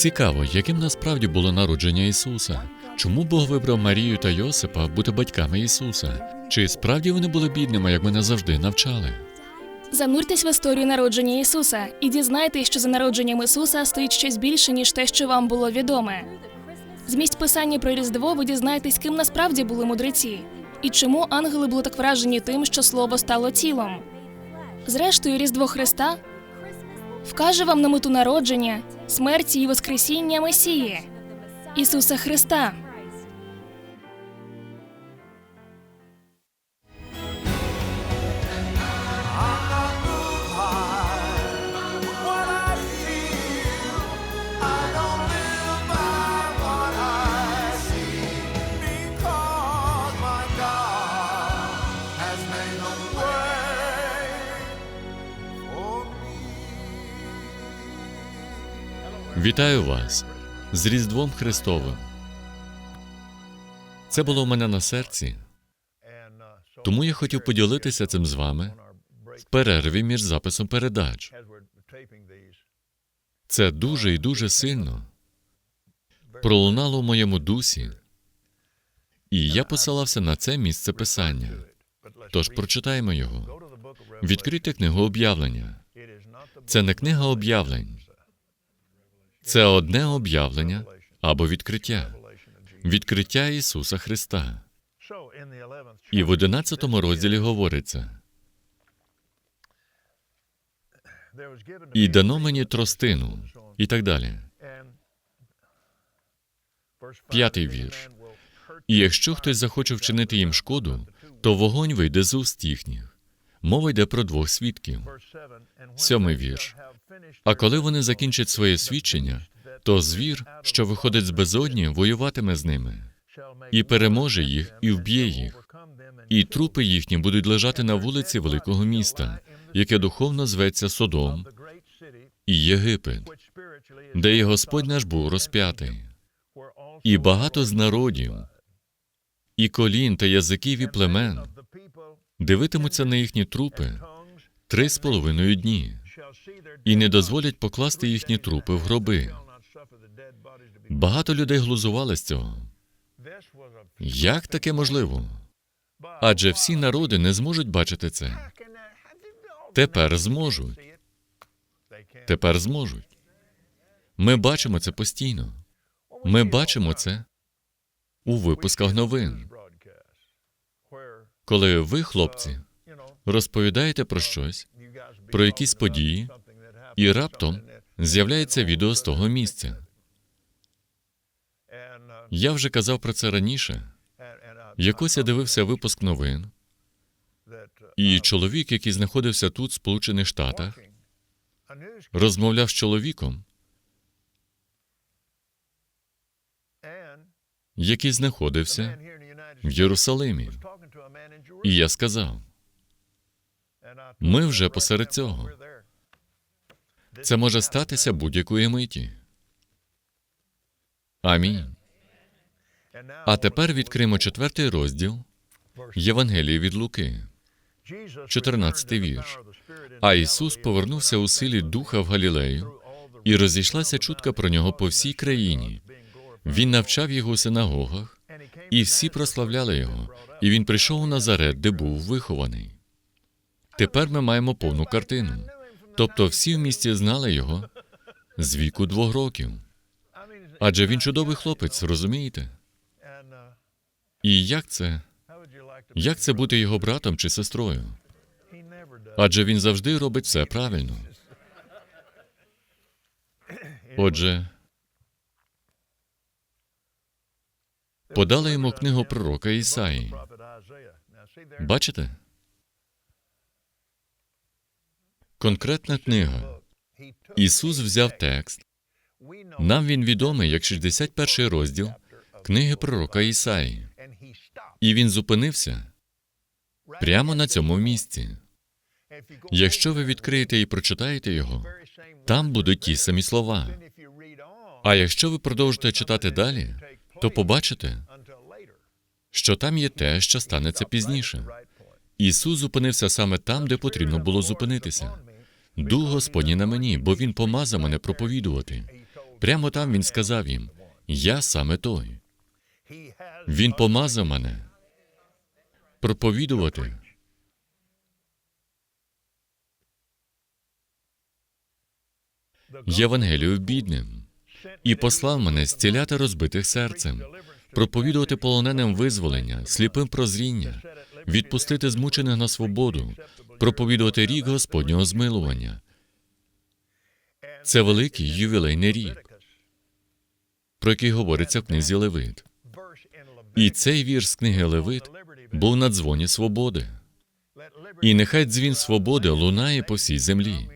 Цікаво, яким насправді було народження Ісуса. Чому Бог вибрав Марію та Йосипа бути батьками Ісуса? Чи справді вони були бідними, як мене завжди навчали? Зануртесь в історію народження Ісуса і дізнайтесь, що за народженням Ісуса стоїть щось більше, ніж те, що вам було відоме. З місць писання про Різдво ви дізнаєтесь, ким насправді були мудреці, і чому ангели були так вражені тим, що слово стало тілом. Зрештою, Різдво Христа вкаже вам на мету народження, смерті і Воскресіння Месії Ісуса Христа. Вітаю вас з Різдвом Христовим. Це було в мене на серці, тому я хотів поділитися цим з вами в перерві між записом передач. Це дуже і дуже сильно пролунало в моєму дусі, і я посилався на це місце писання. Тож прочитаємо його. Відкрийте книгу об'явлення. Це не книга об'явлень, це одне об'явлення або відкриття. Відкриття Ісуса Христа. І в одинадцятому розділі говориться: і дано мені тростину, і так далі. П'ятий вірш. І якщо хтось захоче вчинити їм шкоду, то вогонь вийде з уст їхніх. Мова йде про двох свідків. Сьомий вірш. А коли вони закінчать своє свідчення, то звір, що виходить з безодні, воюватиме з ними, і переможе їх, і вб'є їх. І трупи їхні будуть лежати на вулиці великого міста, яке духовно зветься Содом і Єгипет, де і Господь наш був розп'ятий. І багато з народів, і колін та язиків і племен дивитимуться на їхні трупи три з половиною дні, і не дозволять покласти їхні трупи в гроби. Багато людей глузували з цього. Як таке можливо? Адже всі народи не зможуть бачити це. Тепер зможуть. Тепер зможуть. Ми бачимо це постійно. Ми бачимо це у випусках новин. Коли ви, хлопці, розповідаєте про щось, про якісь події, і раптом з'являється відео з того місця. Я вже казав про це раніше. Якось я дивився випуск новин, і чоловік, який знаходився тут, в Сполучених Штатах, розмовляв з чоловіком, який знаходився в Єрусалимі. І я сказав: ми вже посеред цього. Це може статися будь-якої миті. Амінь. А тепер відкриємо четвертий розділ Євангелії від Луки, 14 вірш. А Ісус повернувся у силі Духа в Галілею, і розійшлася чутка про нього по всій країні. Він навчав його у синагогах, і всі прославляли його. І він прийшов у Назарет, де був вихований. Тепер ми маємо повну картину. Тобто всі в місті знали його з віку двох років. Адже він чудовий хлопець, розумієте? І як це? Як це бути його братом чи сестрою? Адже він завжди робить все правильно. Отже, подали йому книгу пророка Ісаї. Бачите? Конкретна книга. Ісус взяв текст. Нам він відомий як 61 розділ книги пророка Ісаї. І він зупинився прямо на цьому місці. Якщо ви відкриєте і прочитаєте його, там будуть ті самі слова. А якщо ви продовжите читати далі, то побачите, що там є те, що станеться пізніше. Ісус зупинився саме там, де потрібно було зупинитися. Дух Господній на мені, бо Він помазав мене проповідувати. Прямо там він сказав їм: Я саме той. Він помазав мене проповідувати Євангелію бідним і послав мене зціляти розбитих серцем, проповідувати полоненим визволення, сліпим прозріння, відпустити змучених на свободу, проповідувати рік Господнього змилування. Це великий ювілейний рік, про який говориться в книзі Левит. І цей вірш з книги Левит був на дзвоні свободи. І нехай дзвін свободи лунає по всій землі.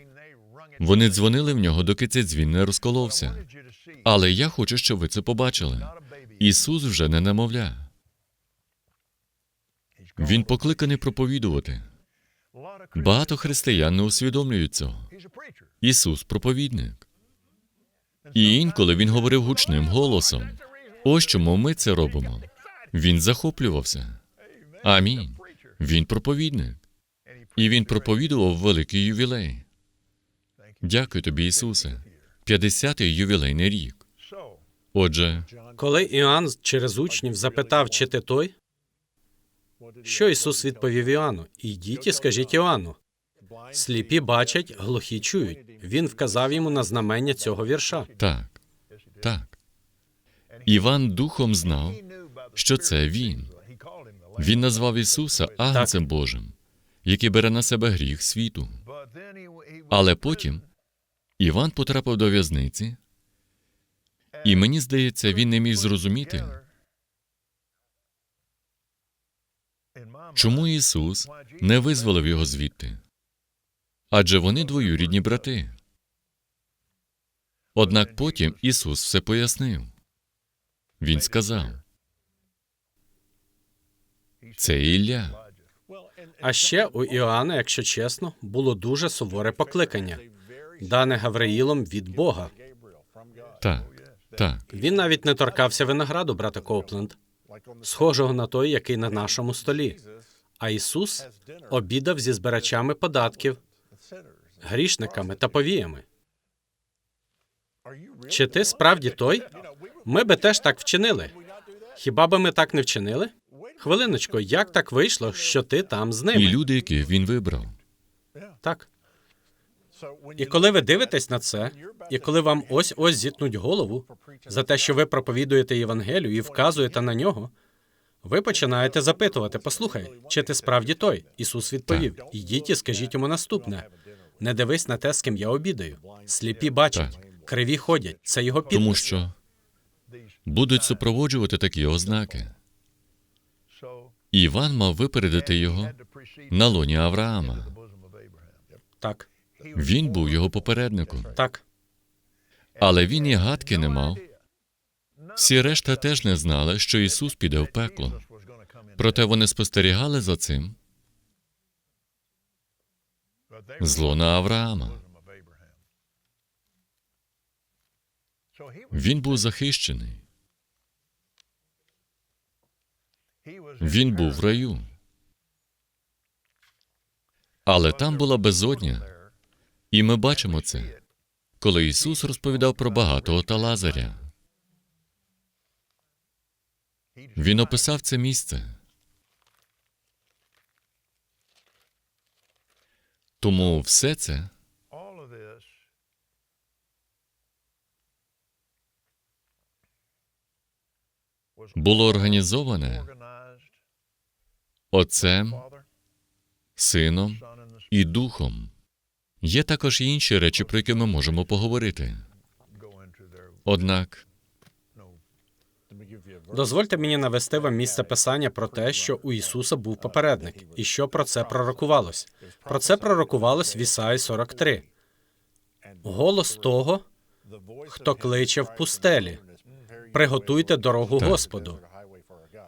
Вони дзвонили в нього, доки цей дзвін не розколовся. Але я хочу, щоб ви це побачили. Ісус вже не немовля. Він покликаний проповідувати. Багато християн не усвідомлюють цього. Ісус проповідник. І інколи він говорив гучним голосом. Ось чому ми це робимо. Він захоплювався. Амінь. Він проповідник. І він проповідував великий ювілей. Дякую тобі, Ісусе. 50-й ювілейний рік. Отже, Коли Іоанн через учнів запитав, чи ти той, що Ісус відповів Іоанну? Ідіть і скажіть Іоанну. Сліпі бачать, глухі чують. Він вказав йому на знамення цього вірша. так, так. Іван духом знав, що це він. Він назвав Ісуса Агнцем Божим, який бере на себе гріх світу. Але потім Іван потрапив до в'язниці, і мені здається, він не міг зрозуміти, чому Ісус не визволив його звідти. Адже вони двоюрідні брати. Однак потім Ісус все пояснив. Він сказав: це Ілля. А ще у Іоанна, якщо чесно, було дуже суворе покликання, дане Гавриїлом від Бога. Так, так, Він навіть не торкався винограду, брата Копленд, схожого на той, який на нашому столі. А Ісус обідав зі збирачами податків, грішниками та повіями. Чи ти справді той? Ми би теж так вчинили. Хіба би ми так не вчинили? Хвилиночку, як так вийшло, що ти там з ними? і люди, яких він вибрав. Так. І коли ви дивитесь на це, і коли вам ось ось зітнуть голову за те, що ви проповідуєте Євангелію і вказуєте на нього, ви починаєте запитувати: послухай, чи ти справді той? Ісус відповів: Ідіть і скажіть йому наступне: не дивись на те, з ким я обідаю. Сліпі бачать, криві ходять. Це його підпис. Тому що будуть супроводжувати такі ознаки. Іван мав випередити його на лоні Авраама. Так, Він був його попередником, так. але він і гадки не мав. Всі решта теж не знали, що Ісус піде в пекло. Проте вони спостерігали за цим зло на Авраама. Він був захищений. Він був в раю. Але там була безодня, і ми бачимо це, коли Ісус розповідав про багатого та Лазаря. Він описав це місце. Тому все це було організоване Отцем, Сином і Духом. Є також і інші речі, про які ми можемо поговорити. Однак Дозвольте мені навести вам місце писання про те, що у Ісуса був попередник, і що про це пророкувалось. Про це пророкувалось в Ісаї 43. Голос того, хто кличе в пустелі. Приготуйте дорогу Так. Господу.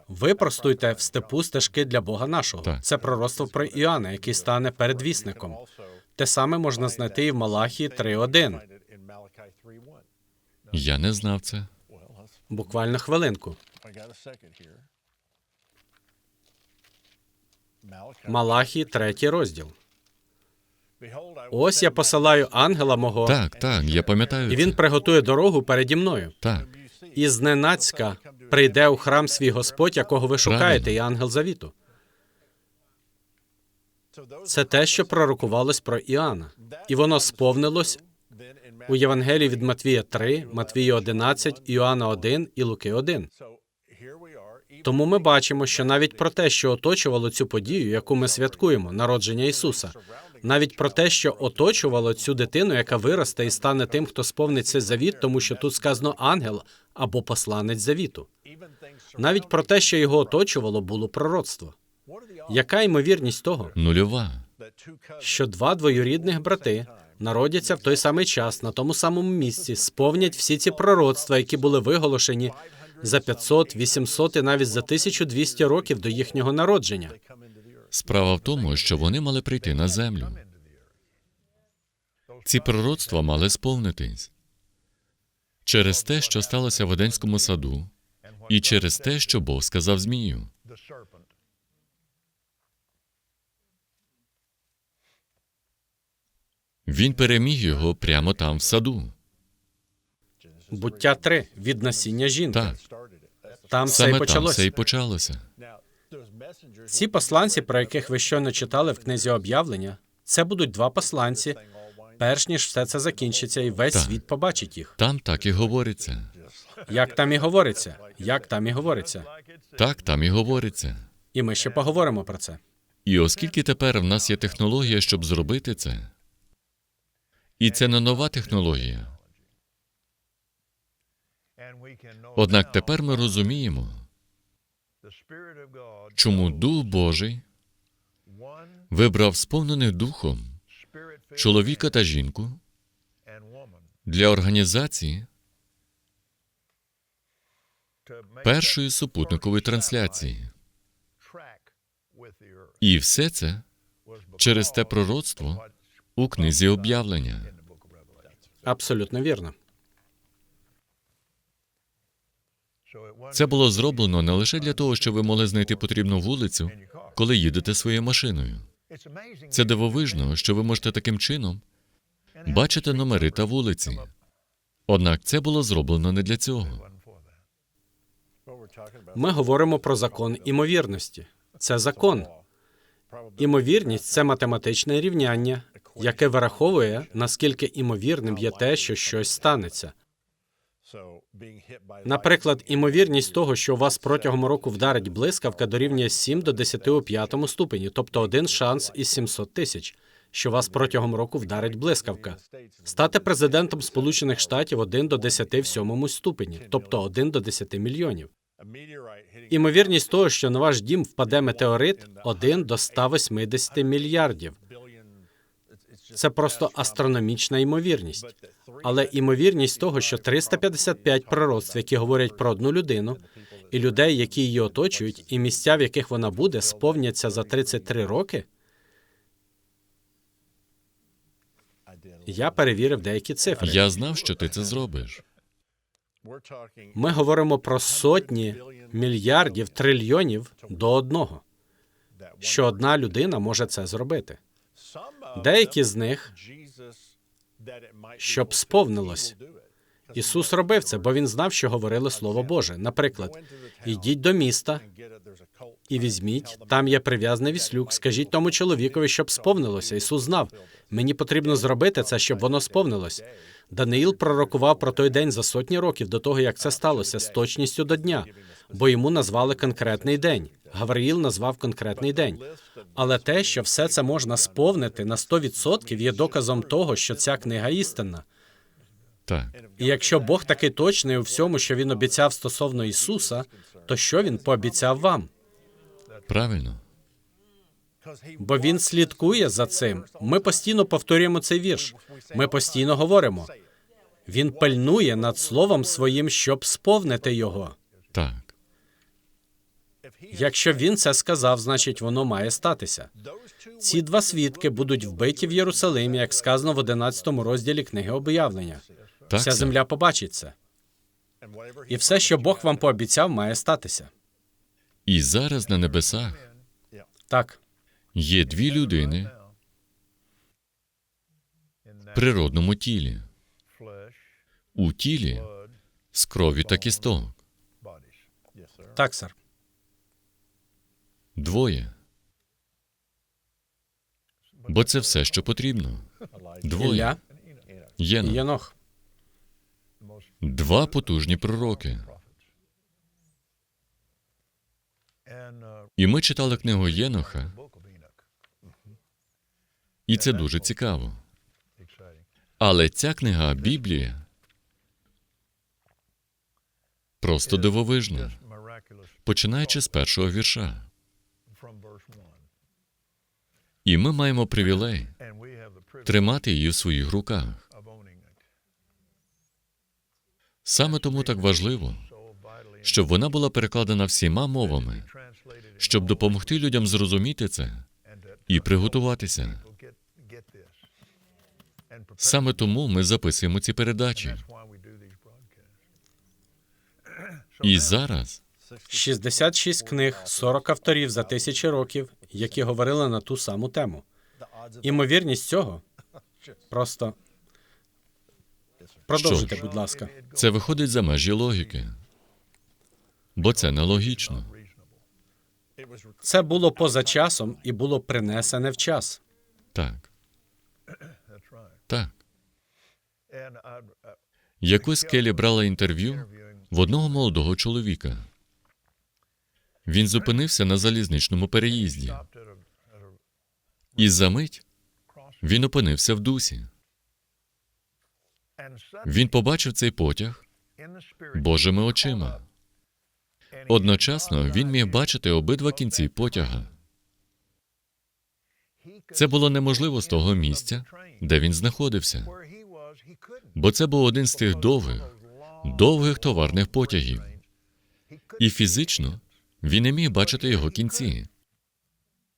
Випростуйте в степу стежки для Бога нашого. Так. Це пророцтво про Іоанна, який стане передвісником. Те саме можна знайти і в Малахії 3.1. я не знав це. Буквально хвилинку. Малахії, третій розділ. Ось я посилаю ангела мого, Так, так, я пам'ятаю. і він це. приготує дорогу переді мною. Так, І зненацька прийде у храм свій Господь, якого ви шукаєте, Правильно. і ангел завіту. Це те, що пророкувалось про Іоанна. І воно сповнилось у Євангелії від Матвія 3, Матвія 11, Іоанна 1 і Луки 1. Тому ми бачимо, що навіть про те, що оточувало цю подію, яку ми святкуємо, народження Ісуса, навіть про те, що оточувало цю дитину, яка виросте і стане тим, хто сповнить цей завіт, тому що тут сказано ангел або посланець завіту. Навіть про те, що його оточувало, було пророцтво. Яка ймовірність того, нульова. що два двоюрідних брати народяться в той самий час на тому самому місці, сповнять всі ці пророцтва, які були виголошені за 500, 800 і навіть за 1200 років до їхнього народження. Справа в тому, що вони мали прийти на землю. Ці пророцтва мали сповнитись через те, що сталося в Едемському саду, і через те, що Бог сказав Змію. Він переміг його прямо там в саду. Буття 3 від насіння жінки. Так, Там все саме і там почалося. все і почалося. Ці посланці, про яких ви щойно читали в книзі об'явлення, це будуть два посланці, перш ніж все це закінчиться, і весь Так. світ побачить їх. Там так і говориться. Як там і говориться, як там і говориться. Так, там і говориться. І ми ще поговоримо про це. І оскільки тепер в нас є технологія, щоб зробити це, і це не нова технологія. Однак тепер ми розуміємо, чому Дух Божий вибрав сповнених духом чоловіка та жінку для організації першої супутникової трансляції. І все це через те пророцтво у книзі об'явлення. Абсолютно вірно. Це було зроблено не лише для того, щоб ви могли знайти потрібну вулицю, коли їдете своєю машиною. Це дивовижно, що ви можете таким чином бачити номери та вулиці. Однак це було зроблено не для цього. Ми говоримо про закон імовірності. Це закон. Імовірність це математичне рівняння, яке вираховує, наскільки імовірним є те, що щось станеться. Наприклад, імовірність того, що у вас протягом року вдарить блискавка, дорівнює 7 до 10 у п'ятому ступені, тобто один шанс із 700 тисяч, що вас протягом року вдарить блискавка. Стати президентом Сполучених Штатів 1 до 10 в сьомому ступені, тобто 1 до 10 мільйонів. Імовірність того, що на ваш дім впаде метеорит 1 до 180 мільярдів. Це просто астрономічна ймовірність. Але імовірність того, що 355 пророцтв, які говорять про одну людину, і людей, які її оточують, і місця, в яких вона буде, сповняться за 33 роки. Я перевірив деякі цифри. Я знав, що ти це зробиш. Ми говоримо про сотні мільярдів трильйонів до одного, що одна людина може це зробити. Деякі з них, щоб сповнилось. Ісус робив це, бо він знав, що говорили Слово Боже. Наприклад, йдіть до міста і візьміть, там є прив'язаний віслюк, скажіть тому чоловікові, щоб сповнилося. Ісус знав, мені потрібно зробити це, щоб воно сповнилось. Даниїл пророкував про той день за сотні років до того, як це сталося, з точністю до дня, бо йому назвали конкретний день. Гавриїл назвав конкретний день. Але те, що все це можна сповнити на 100%, є доказом того, що ця книга істинна. Так, І якщо Бог такий точний у всьому, що він обіцяв стосовно Ісуса, то що він пообіцяв вам? правильно. Бо він слідкує за цим. Ми постійно повторюємо цей вірш. Ми постійно говоримо. Він пильнує над словом своїм, щоб сповнити його. Так. Якщо він це сказав, значить воно має статися. Ці два свідки будуть вбиті в Єрусалимі, як сказано в 11 розділі книги об'явлення. Так, Вся земля побачить це. І все, що Бог вам пообіцяв, має статися. І зараз на небесах Так, є дві людини, в природному тілі, у тілі з крові та кісток. Так, сер. Двоє. Бо це все, що потрібно. Двоє. Єнох. Єнох. Два потужні пророки. І ми читали книгу Єноха, і це дуже цікаво. Але ця книга Біблія просто дивовижна, починаючи з першого вірша. І ми маємо привілей тримати її в своїх руках. Саме тому так важливо, щоб вона була перекладена всіма мовами, щоб допомогти людям зрозуміти це і приготуватися. Саме тому ми записуємо ці передачі. І зараз 66 книг, 40 авторів за тисячі років, які говорили на ту саму тему. Імовірність цього просто продовжуйте, будь ласка. це виходить за межі логіки, бо це нелогічно. Це було поза часом і було принесене в час. Так. Так. Якось Келі брала інтерв'ю в одного молодого чоловіка. Він зупинився на залізничному переїзді. І за мить він опинився в дусі. Він побачив цей потяг Божими очима. Одночасно він міг бачити обидва кінці потяга. Це було неможливо з того місця, де він знаходився, бо це був один з тих довгих, довгих товарних потягів. І фізично він не міг бачити його кінці.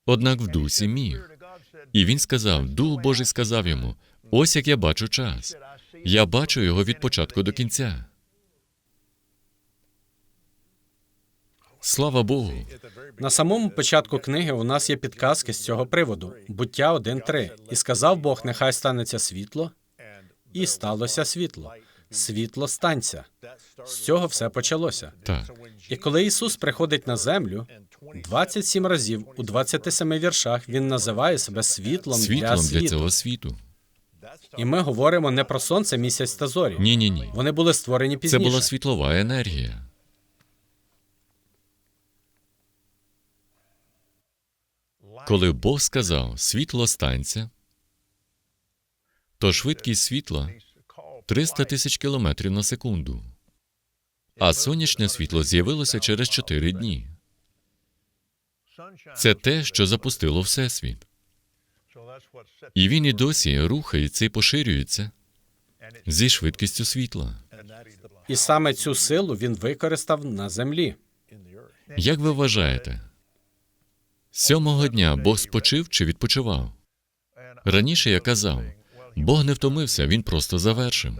Однак в дусі міг. І він сказав: Дух Божий сказав йому: ось як я бачу час. Я бачу його від початку до кінця. Слава Богу. На самому початку книги у нас є підказки з цього приводу. Буття 1.3. І сказав Бог, нехай станеться світло, і сталося світло. Світло станця. З цього все почалося. Так, І коли Ісус приходить на землю, 27 разів у 27 віршах Він називає себе світлом, для світлом для світу. цього світу. І ми говоримо не про сонце, місяць та зорі. Ні, ні, ні. Вони були створені Це була світлова енергія. Коли Бог сказав світло станця, то швидкість світла 300 тисяч кілометрів на секунду. А сонячне світло з'явилося через 4 дні. Це те, що запустило Всесвіт. І він і досі рухається і поширюється зі швидкістю світла. І саме цю силу він використав на землі. Як ви вважаєте, сьомого дня Бог спочив чи відпочивав? Раніше я казав, Бог не втомився, він просто завершив.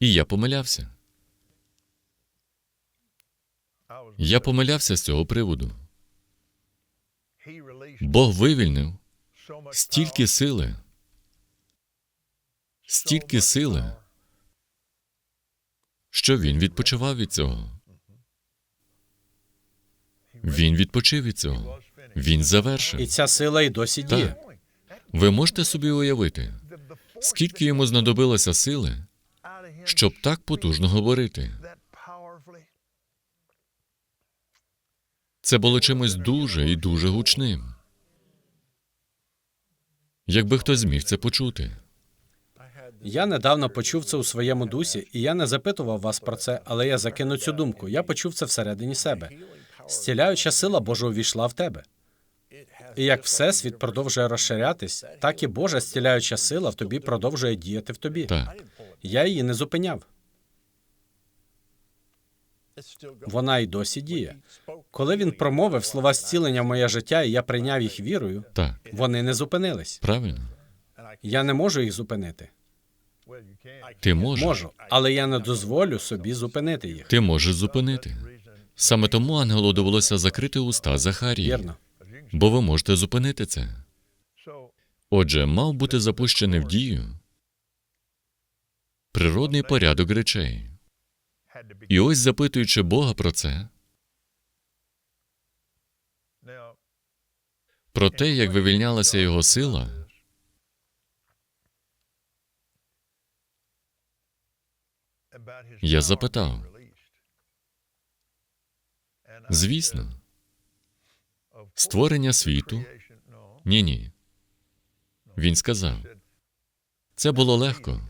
І я помилявся. Я помилявся з цього приводу. Бог вивільнив стільки сили, стільки сили, що він відпочивав від цього. Він відпочив від цього. Він завершив. І ця сила і досі діє. Так. Ви можете собі уявити, скільки йому знадобилося сили, щоб так потужно говорити. Це було чимось дуже і дуже гучним. Якби хтось зміг це почути. Я недавно почув це у своєму дусі, і я не запитував вас про це, але я закину цю думку. Я почув це всередині себе. Зціляюча сила Божа увійшла в тебе. І як всесвіт продовжує розширятись, так і Божа зціляюча сила в тобі продовжує діяти в тобі. Так, Я її не зупиняв. Вона й досі діє. Коли він промовив слова зцілення в моє життя, і я прийняв їх вірою, так, вони не зупинились. правильно. Я не можу їх зупинити. Ти можеш. Можу, але я не дозволю собі зупинити їх. Ти можеш зупинити. Саме тому ангелу довелося закрити уста Захарії, Вірно. Бо ви можете зупинити це. Отже, мав бути запущений в дію природний порядок речей. І ось запитуючи Бога про це, про те, як вивільнялася його сила, Я запитав. звісно, створення світу. Ні, ні. Він сказав, це було легко.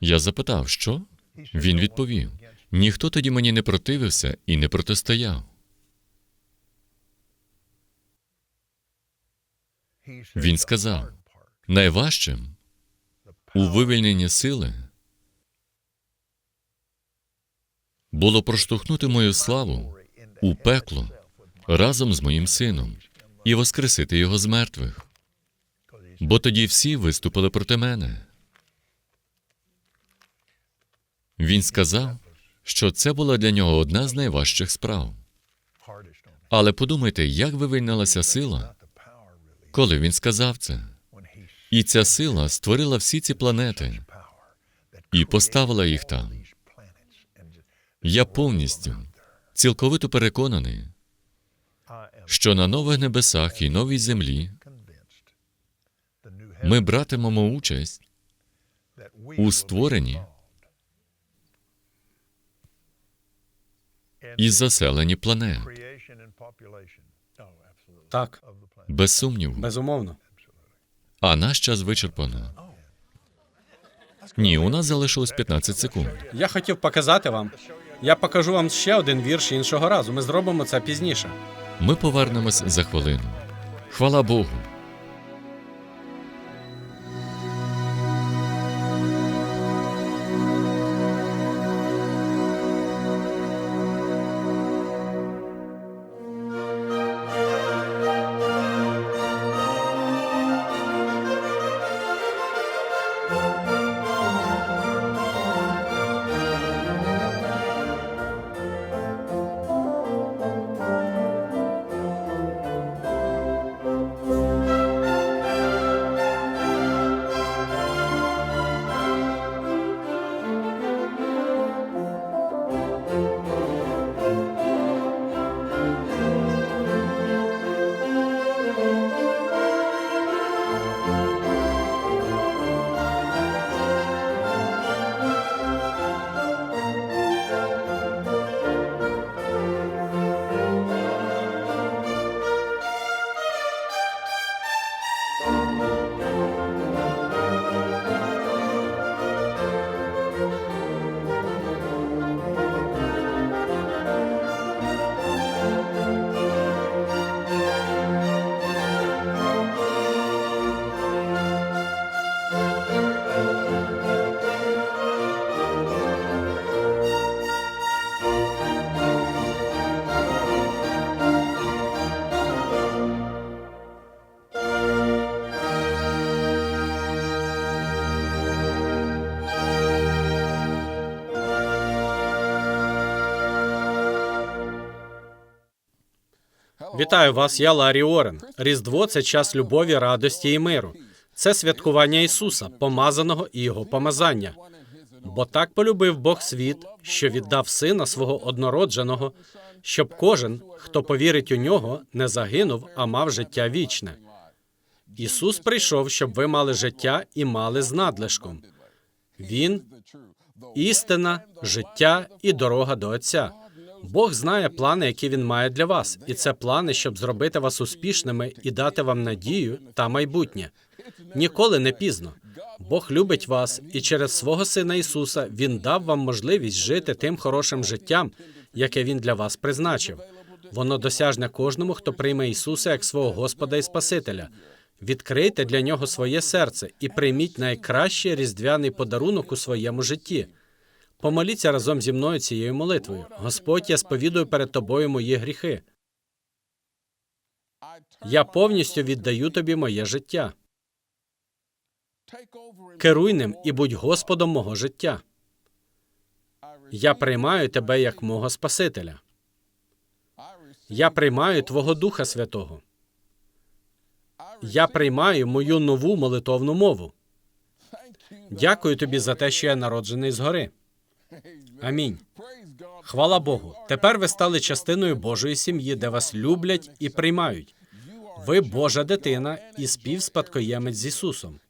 Я запитав, що? Він відповів: ніхто тоді мені не противився і не протистояв. Він сказав, Найважчим у вивільненні сили було проштовхнути мою славу у пекло разом з моїм сином і воскресити його з мертвих. Бо тоді всі виступили проти мене. Він сказав, що це була для нього одна з найважчих справ. Але подумайте, як вивільнилася сила, коли він сказав це. І ця сила створила всі ці планети і поставила їх там. Я повністю, цілковито переконаний, що на нових небесах і новій землі ми братимемо участь у створенні і заселенні планет. Так, Без сумніву. безумовно. А наш час вичерпано. Ні, у нас залишилось 15 секунд. Я хотів показати вам. Я покажу вам ще один вірш іншого разу. Ми зробимо це пізніше. Ми повернемось за хвилину. Хвала Богу. Вітаю вас, я Ларі Орен. Різдво це час любові, радості і миру. Це святкування Ісуса, помазаного і Його помазання. Бо так полюбив Бог світ, що віддав сина свого однородженого, щоб кожен, хто повірить у нього, не загинув, а мав життя вічне. Ісус прийшов, щоб ви мали життя і мали з надлишком. Він істина, життя і дорога до Отця. Бог знає плани, які він має для вас, і це плани, щоб зробити вас успішними і дати вам надію та майбутнє. Ніколи не пізно. Бог любить вас, і через свого сина Ісуса Він дав вам можливість жити тим хорошим життям, яке Він для вас призначив. Воно досяжне кожному, хто прийме Ісуса як свого Господа і Спасителя. Відкрийте для нього своє серце і прийміть найкращий різдвяний подарунок у своєму житті. Помоліться разом зі мною цією молитвою. Господь, я сповідую перед тобою мої гріхи. Я повністю віддаю тобі моє життя. Керуй ним і будь Господом мого життя. Я приймаю тебе як мого Спасителя. Я приймаю Твого Духа Святого. Я приймаю мою нову молитовну мову. Дякую тобі за те, що я народжений згори. Амінь. Хвала Богу. Тепер ви стали частиною Божої сім'ї, де вас люблять і приймають. Ви Божа дитина і співспадкоємець з Ісусом.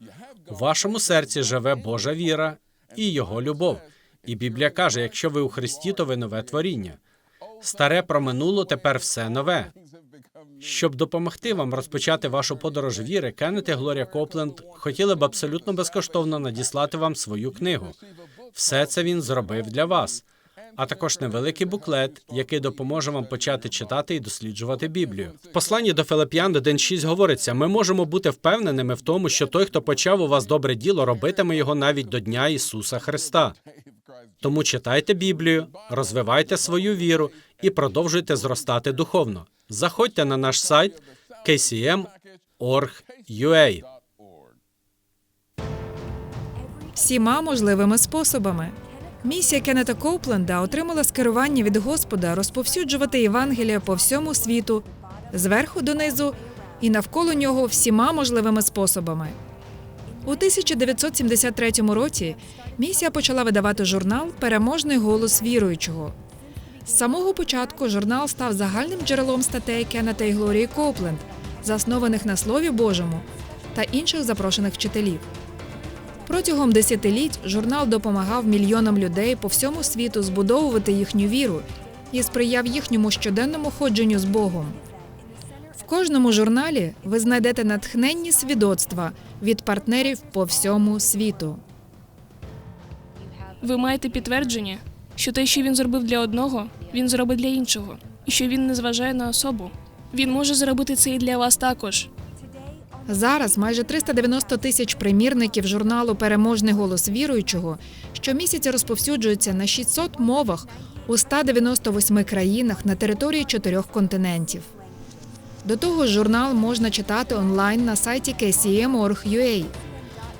У вашому серці живе Божа віра і Його любов. І Біблія каже: якщо ви у Христі, то ви нове творіння. Старе проминуло, тепер все нове. Щоб допомогти вам розпочати вашу подорож віри, Кеннет і Глорія Копленд хотіли б абсолютно безкоштовно надіслати вам свою книгу. Все це він зробив для вас, а також невеликий буклет, який допоможе вам почати читати і досліджувати Біблію. В посланні до Филип'ян 1.6 говориться: ми можемо бути впевненими в тому, що той, хто почав у вас добре діло, робитиме його навіть до Дня Ісуса Христа. Тому читайте Біблію, розвивайте свою віру і продовжуйте зростати духовно. Заходьте на наш сайт kcm.org.ua. всіма можливими способами. Місія Кеннета Коупленда отримала скерування від Господа розповсюджувати Євангелія по всьому світу, зверху донизу і навколо нього всіма можливими способами. У 1973 році місія почала видавати журнал Переможний голос віруючого. З самого початку журнал став загальним джерелом статей Кеннета і Глорії Коупленд, заснованих на Слові Божому та інших запрошених вчителів. Протягом десятиліть журнал допомагав мільйонам людей по всьому світу збудовувати їхню віру і сприяв їхньому щоденному ходженню з Богом. В кожному журналі ви знайдете натхненні свідоцтва від партнерів по всьому світу. Ви маєте підтвердження, що те, що він зробив для одного, він зробить для іншого, і що він не зважає на особу. Він може зробити це і для вас також. Зараз майже 390 тисяч примірників журналу Переможний голос віруючого щомісяця розповсюджуються на 600 мовах у 198 країнах на території чотирьох континентів. До того ж, журнал можна читати онлайн на сайті kcm.org.ua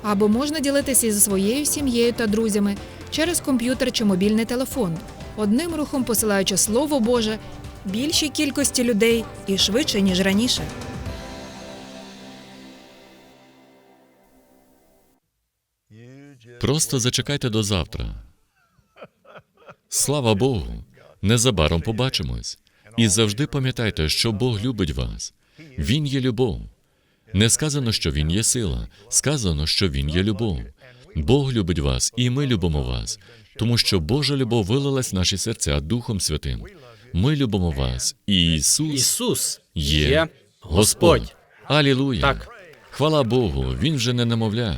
або можна ділитися зі своєю сім'єю та друзями через комп'ютер чи мобільний телефон, одним рухом посилаючи Слово Боже більшій кількості людей і швидше, ніж раніше. Просто зачекайте до завтра. Слава Богу! Незабаром побачимось. І завжди пам'ятайте, що Бог любить вас. Він є любов. Не сказано, що Він є сила, сказано, що Він є любов. Бог любить вас, і ми любимо вас, тому що Божа любов вилилась в наші серця Духом Святим. Ми любимо вас, і Ісус Ісус є, Господь. Господь. Алілуя! Так. Хвала Богу, Він вже не немовля.